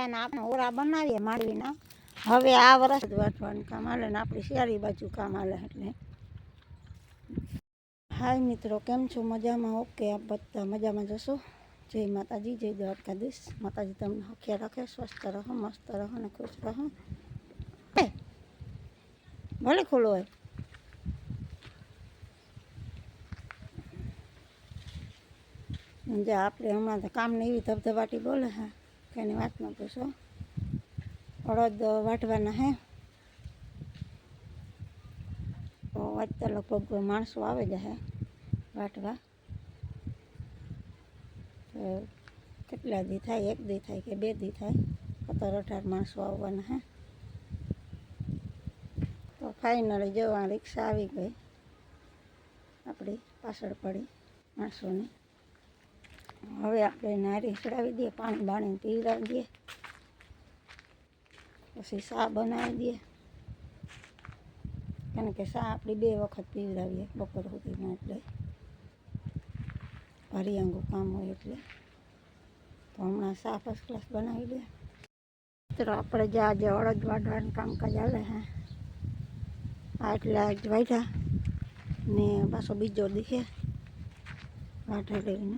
અને આપણે ઓરા બનાવીએ માંડવીના. હવે આ વર્ષ જ વાટવાનું કામ હાલે ને આપણી શિયાળી બાજુ કામ હાલે એટલે. હાય મિત્રો કેમ છો? મજામાં? ઓકે આપ બધા મજામાં જશો જય માતાજી જય દ્વારકાધીશ. માતાજી તમને હખ્યા રાખે સ્વસ્થ રહો મસ્ત રહો અને ખુશ રહો. હે, ભલે ખુલ્લો હોય. જે આપણે હમણાં તો કામની એવી ધબધબાટી બોલે હા. કે એની વાત ન પૂછો. અડદ વાટવાના હે. તો વાંચતા લગભગ માણસો આવે જ હે વાટવા. કેટલા દી થાય? એક દી થાય કે બે દી થાય? સત્તર અઢાર માણસો આવવાના હે. તો ફાઇનલી જવા રિક્ષા આવી ગઈ. આપણી પાછળ પડી માણસોની. હવે આપણે નારી ચડાવી દઈએ, પાણી બાણી પીવડાવી દઈએ. પછી ચા બનાવી દઈએ. કારણ કે ચા આપણી બે વખત પીવડાવીએ, બપોર સુધીમાં એટલે. ભરિયાંગું કામ હોય એટલે. તો હમણાં ચા ફર્સ્ટ ક્લાસ બનાવી દે તો આપણે જે આજે અડદ વાટવાનું કામકાજ હાલે હે, આ એટલે આજ વાઢ્યા ને પાછો બીજો દીખે વાઢે લઈને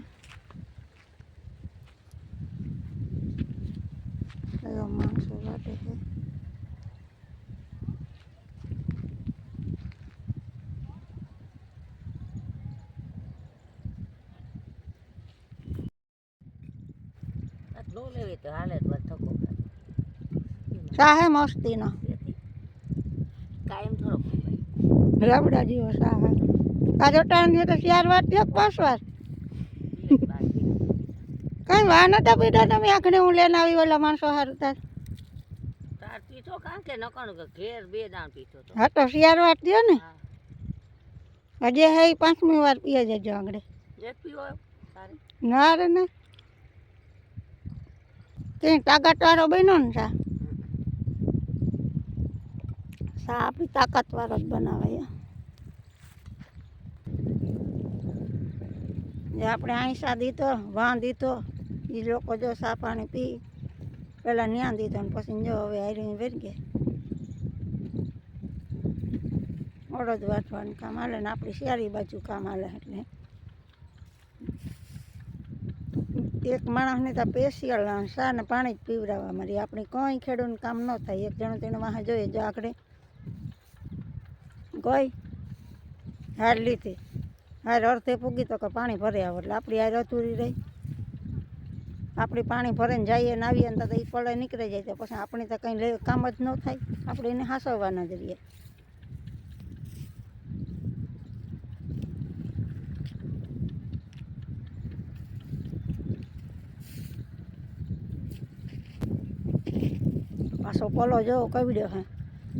બધા માણસો વાટે છે નો લેવી તો હાલે તો વાત થકો ચા હે મસ્તીનો કાયમ થોડો રબડા જેવો ચા હે કાજો ટાઈમ છે તો ચાર વાર થયો પાંચ વાર કઈ વાર નતા પીધા તમે? આખને હું લઈને આવી ઓલા માણસો સારું તાર તાર પીઠો કાં કે નકણ ઘેર બે દાણ પીઠો તો? હા તો શિયાર વાર થયો ને? હજે હે પાંચમી વાર પીએ જજો આગળ. ના રે ના. કઈ તાકાત વાળો બન્યો ને સા ચા આપણી તાકાત વાળો જ બનાવાય જે આપણે આઈસા દીધો વાં દીધો એ લોકો જો સા પાણી પી પહેલાં ન્યા દીધો ને પછી જો હવે આયરી વેરી ગયા. અડદ વાટવાનું કામ હાલે ને આપણી શિયાળી બાજુ કામ હાલે એટલે. એક માણસને તો પેશિયલ સા પાણી જ પીવડાવવા મારી. આપણે કંઈ ખેડૂતનું કામ ન થાય. એક જણો તેનો વાહ જોઈએ જો આખરે ગઈ હાર લીધી. હાર અર્થે પૂગી તો કે પાણી ભરે આવો. એટલે આપણી હાર અધૂરી રહી. આપણે પાણી ભરીને જઈએ ને આવીએ ને તો એ પડે નીકળી જાય તો પછી આપણે તો કંઈ કામ જ ન થાય. આપણે એને હાસવવાના જ રહીએ. પાછો પલો જોવો કવડ્યો હે.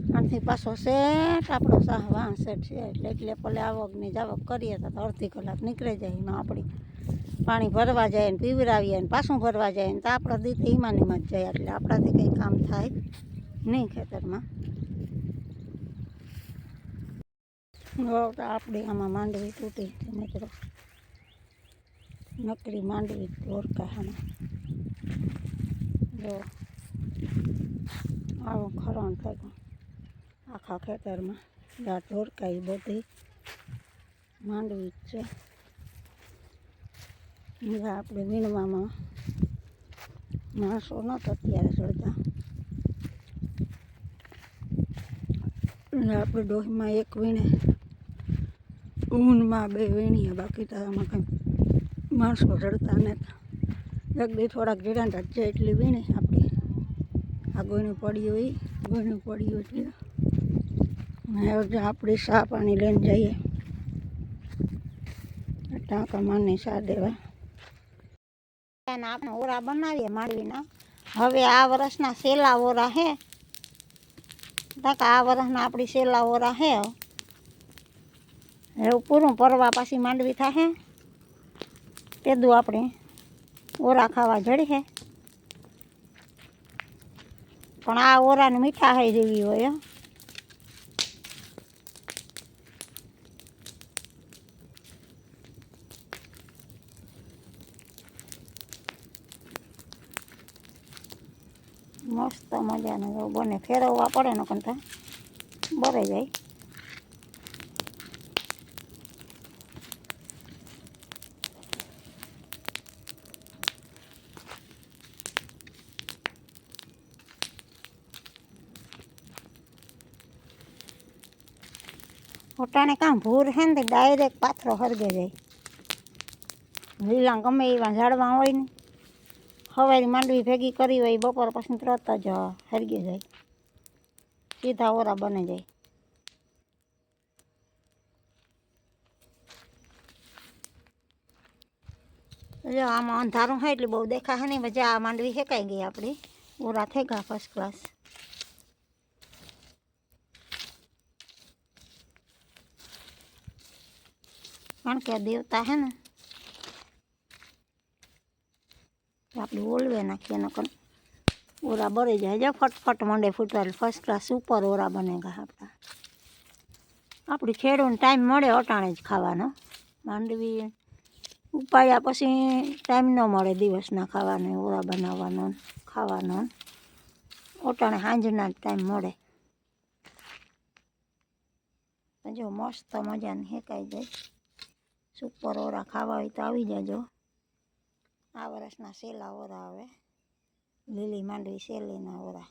આનાથી પાછો સેટ આપણો સાહ વાહ સેટ છે. એટલે એટલે પલે આવક ને જાવક કરીએ તો અડધી કલાક નીકળી જાય એમાં આપણી. પાણી ભરવા જાય ને પીવડાવીએ ને પાછું ભરવા જાય ને તો આપણા દીતે ઈમાન ઈમાં જ જાય એટલે આપણાથી કંઈ કામ થાય નહીં ખેતરમાં. આપણે આમાં માંડવી તૂટી છે મિત્રો. નકરી માંડવી ધોરકા આમાં જો, આવું ખરણ થયું આખા ખેતરમાં. ધોરકાઈ બધી માંડવી છે. હવે આપણે વીણવામાં માણસો નહોતો ચડતા એટલે આપણે ડોહીમાં એક વીણે, ઊનમાં બે વીણીએ, બાકી તો આમાં કંઈ માણસો ચડતા નહોતા. એક દી થોડાક જીરાંટા છે એટલી વીણી આપણી. આ ગોયનું પડ્યું હોય ગોયનું પડ્યું એટલે. હવે આપણે સા પાણી લઈને જઈએ. ટાંકા માને સા દેવા. આપણે ઓરા બનાવીએ માંડવીના. હવે આ વર્ષના સેલા ઓરા હે. તક આ વર્ષના આપણી સેલા ઓરા હે. એવું પૂરું પરવા પાછી માંડવી થાહે. તેદું આપણે ઓરા ખાવા જડી હે. પણ આ ઓરાને મીઠા હઈ જેવી હોય હો. મસ્ત મજાનું જો બને. ફેરવવા પડે ને કંતા બરે જાય. ફોટાને કાં ભૂર છે ને ડાયરેક્ટ પાથરો હરગે જાય. લીલા ગમે એવા ઝાડવા હોય ને. હવારી માંડવી ભેગી કરી હોય, બપોર પછી તરત જ હરગી જાય. સીધા ઓરા બની જાય. જો આમાં અંધારું હોય એટલે બહુ દેખાશે નહીં પછી આ માંડવી શેકાઈ ગઈ આપણી. ઓરા થઈ ગયા ફર્સ્ટ ક્લાસ કારણ કે આ દેવતા હે ને તો આપણે ઓલવે નાખીએ, નકર ઓરા બળી જાય. જો ફટફટ મંડે ફૂટવા ફર્સ્ટ ક્લાસ ઉપર ઓરા બને બનેગા આપણા. આપણી ખેડૂને ટાઈમ મળે અટાણે જ ખાવાનો. માંડવી ઉપાડ્યા પછી ટાઈમ ન મળે દિવસના ખાવાનો, ઓરા બનાવવાનો, ખાવાનો. ઓટાણે સાંજના જ ટાઈમ મળે. જો મસ્ત મજાની હેકાઈ જાય. સુપર ઓરા ખાવા હોય તો આવી જાજો. આ વર્ષના સેલા ઓરા આવે લીલી માંડવી શેલીના ઓરા